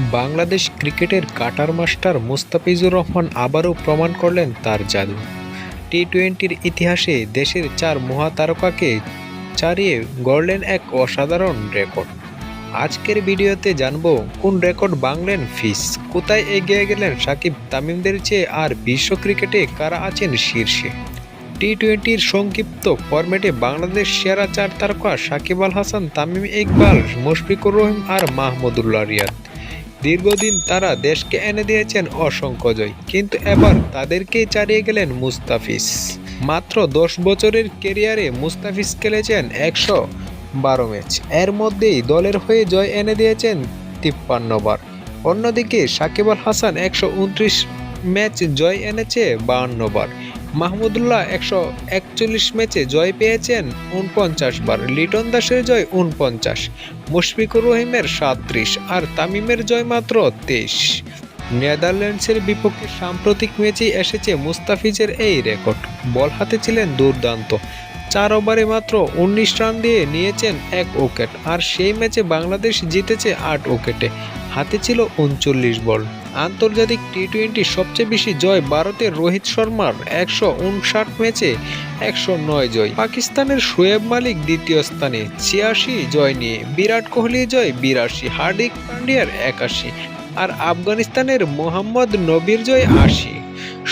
বাংলাদেশ ক্রিকেটের cutter master Mustafizur Rahman আবারও প্রমাণ করলেন তার জাদু। টি টোয়েন্টির ইতিহাসে দেশের চার মহাতারকাকে চারিয়ে গড়লেন এক অসাধারণ রেকর্ড। আজকের ভিডিওতে জানব কোন রেকর্ড বাংলেন ফিস, কোথায় এগিয়ে গেলেন সাকিব তামিমদের চেয়ে আর বিশ্ব ক্রিকেটে কারা আছেন শীর্ষে? টি টোয়েন্টির সংক্ষিপ্ত ফরম্যাটে বাংলাদেশ সেরা চার তারকা সাকিব আল হাসান, তামিম ইকবাল, মুশফিকুর রহিম আর মাহমুদুল্লাহ রিয়াদ। দীর্ঘদিন তারা দেশকে এনে দিয়েছেন অসংখ্য জয়। কিন্তু এবার তাদেরকেই চালিয়ে গেলেন মুস্তাফিজ। মাত্র দশ বছরের কেরিয়ারে মুস্তাফিজ খেলেছেন একশো বারো ম্যাচ। এর মধ্যেই দলের হয়ে জয় এনে দিয়েছেন তিপ্পান্ন বার। অন্যদিকে সাকিব আল হাসান একশো উনত্রিশ ম্যাচ জয় এনেছে বাহান্ন বার। মাহমুদুল্লাহ একশো একচল্লিশ ম্যাচে জয় পেয়েছেন উনপঞ্চাশ বার। লিটন দাসের জয় উনপঞ্চাশ। মুশফিকুর রহিমের সাঁত্রিশ আর তামিমের জয় মাত্র তেইশ। নেদারল্যান্ডসের বিপক্ষে সাম্প্রতিক ম্যাচে এসেছে মুস্তাফিজের এই রেকর্ড। বল হাতে ছিলেন দুর্দান্ত। চার ওভারে মাত্র উনিশ রান দিয়ে নিয়েছেন এক উইকেট। আর সেই ম্যাচে বাংলাদেশ জিতেছে আট উইকেটে। হাতে ছিল উনচল্লিশ বল। আন্তর্জাতিক টি টোয়েন্টি সবচেয়ে বেশি জয় ভারতের রোহিত শর্মার একশো উনষাট ম্যাচে একশো নয় জয়। পাকিস্তানের শোয়েব মালিক দ্বিতীয় স্থানে, ছিয়াশি জয় নিয়ে। বিরাট কোহলি জয় বিরাশি, হার্দিক পান্ডিয়ার একাশি। আর আফগানিস্তানের মোহাম্মদ নবীর জয় আশি।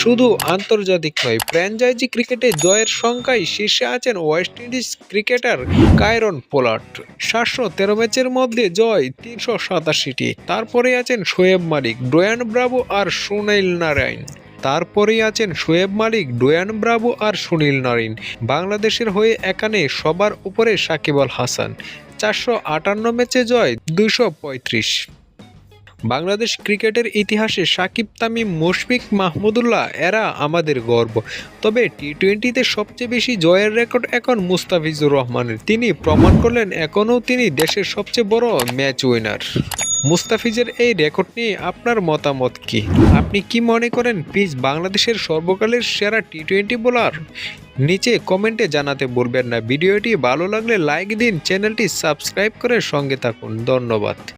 শুধু আন্তর্জাতিক নয়, ফ্র্যাঞ্চাইজি ক্রিকেটে জয়ের সংখ্যায় শীর্ষে আছেন West Indies cricketer Kieron Pollard সাতশো তেরো ম্যাচের মধ্যে জয় তিনশো সাতাশিটি। তারপরে আছেন শোয়েব মালিক, ডোয়ান ব্রাভো আর সুনীল নারায়ণ। তারপরেই আছেন শোয়েব মালিক, ডোয়ান ব্রাভো আর সুনীল নারিন বাংলাদেশের হয়ে এখানে সবার উপরে সাকিব আল হাসান। চারশো আটান্ন ম্যাচে জয় দুইশো পঁয়ত্রিশ। বাংলাদেশ ক্রিকেটের ইতিহাসে সাকিব তামিম, মুশফিক মাহমুদুল্লাহ এরা আমাদের গর্ব। তবে টি টোয়েন্টিতে সবচেয়ে বেশি জয়ের রেকর্ড এখন মুস্তাফিজুর রহমানের। তিনি প্রমাণ করলেন, এখনও তিনি দেশের সবচেয়ে বড় ম্যাচ উইনার। মুস্তাফিজের এই রেকর্ড নিয়ে আপনার মতামত কি? আপনি কি মনে করেন, পিচ বাংলাদেশের সর্বকালের সেরা টি টোয়েন্টি বোলার? নিচে কমেন্টে জানাতে ভুলবেন না। ভিডিওটি ভালো লাগলে লাইক দিন, চ্যানেলটি সাবস্ক্রাইব করে সঙ্গে থাকুন। ধন্যবাদ।